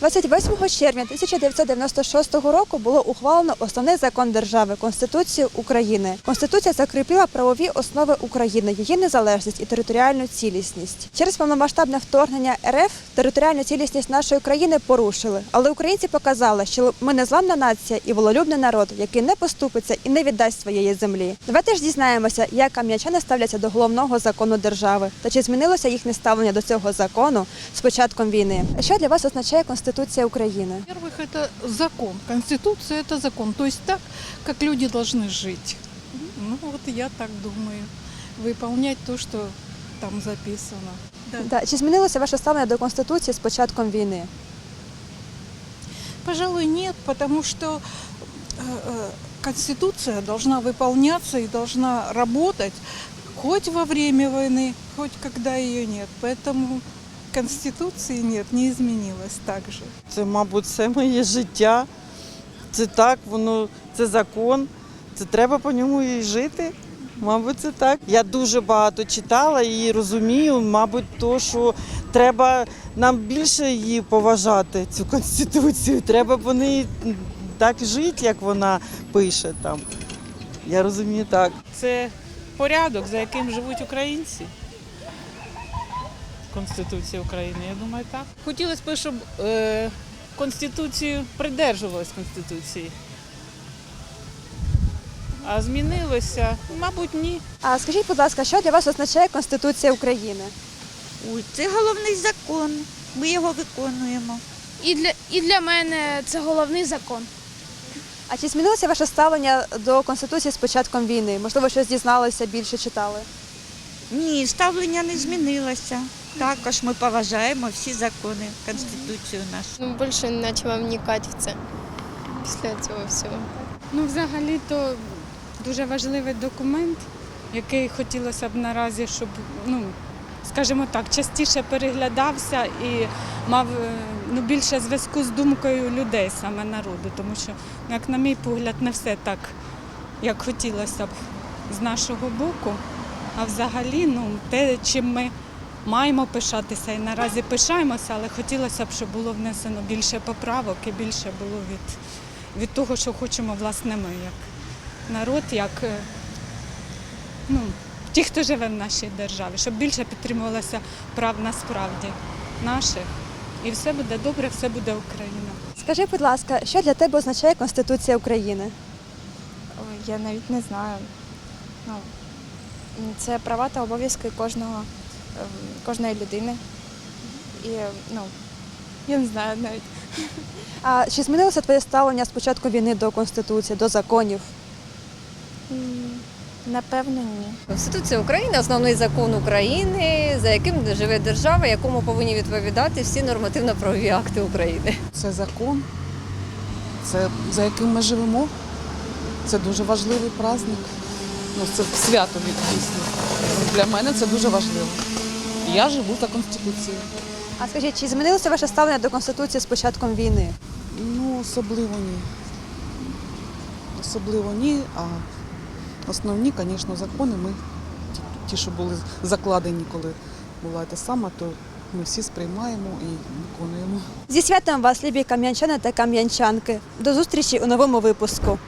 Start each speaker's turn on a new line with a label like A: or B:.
A: 28 червня 1996 року було ухвалено основний закон держави Конституцію України. Конституція закріпила правові основи України, її незалежність і територіальну цілісність. Через повномасштабне вторгнення РФ територіальну цілісність нашої країни порушили, але українці показали, що ми незламна нація і вололюбний народ, який не поступиться і не віддасть своєї землі. Давайте ж дізнаємося, як кам'янчани ставляться до головного закону держави та чи змінилося їхнє ставлення до цього закону з початком війни. Що для вас означає Конституція України?
B: Во-первых, это закон. Конституция – это закон. То есть так, как люди должны жить. Ну вот я так думаю. Выполнять то, что там записано. Да.
A: Да. Чи змінилося ваше ставлення до Конституції з початком війни?
B: Пожалуй, нет, потому что э, э, Конституция должна выполняться и должна работать хоть во время войны, хоть когда ее нет. Поэтому Конституции нет, не изменилось так же.
C: Це, мабуть, все моє життя. Це так, воно це закон. Це треба по ньому і жити. Мабуть, це так. Я дуже багато читала і розумію, мабуть, то, що треба нам більше її поважати, цю конституцію. Треба по неї так жити, як вона пише там. Я розумію так.
D: Це порядок, за яким живуть українці. Конституція України, я думаю, так. Хотілося б, щоб е, Конституцію придержувалась Конституції. А змінилося? Мабуть, ні.
A: А скажіть, будь ласка, що для вас означає Конституція України?
E: Ой, це головний закон. Ми його виконуємо.
F: І для, і для мене це головний закон.
A: А чи змінилося ваше ставлення до Конституції з початком війни? Можливо, щось дізналися, більше читали?
E: Ні, ставлення не змінилося. Також ми поважаємо всі закони, Конституцію нашу.
G: Ну, більше не почала вникати в це після цього всього.
H: Ну, взагалі-то дуже важливий документ, який хотілося б наразі, щоб, ну, скажімо так, частіше переглядався і мав е, ну, більше зв'язку з думкою людей, саме народу. Тому що, ну, як на мій погляд, не все так, як хотілося б з нашого боку. А взагалі, ну, те, чим ми маємо пишатися і наразі пишаємося, але хотілося б, щоб було внесено більше поправок і більше було від від того, що хочемо власне ми, як народ, як е, ну, ті, хто живе в нашій державі, щоб більше підтримувалося прав насправді наших. І все буде добре, все буде Україна.
A: Скажи, будь ласка, що для тебе означає Конституція України?
G: Ой, я навіть не знаю. Ну, це права та обов'язки кожного, ем, кожної людини. І ну, я не знаю навіть.
A: А чи змінилося твоє ставлення з початку війни до Конституції, до законів?
G: Напевно, ні.
I: Конституція України основний закон України, за яким живе держава, якому повинні відповідати всі нормативно-правові акти України.
J: Це закон, це за яким ми живемо. Це дуже важливий праздник. Ну, це свято дійсно. Для мене це дуже важливо. Я живу за Конституцією.
A: А скажіть, чи змінилося ваше ставлення до Конституції з початком війни?
J: Ну, особливо ні. Особливо ні, а основні, звісно, закони ми, ті, що були закладені, коли була те саме, то ми всі сприймаємо і виконуємо.
A: Зі святом вас, любі кам'янчани та кам'янчанки. До зустрічі у новому випуску.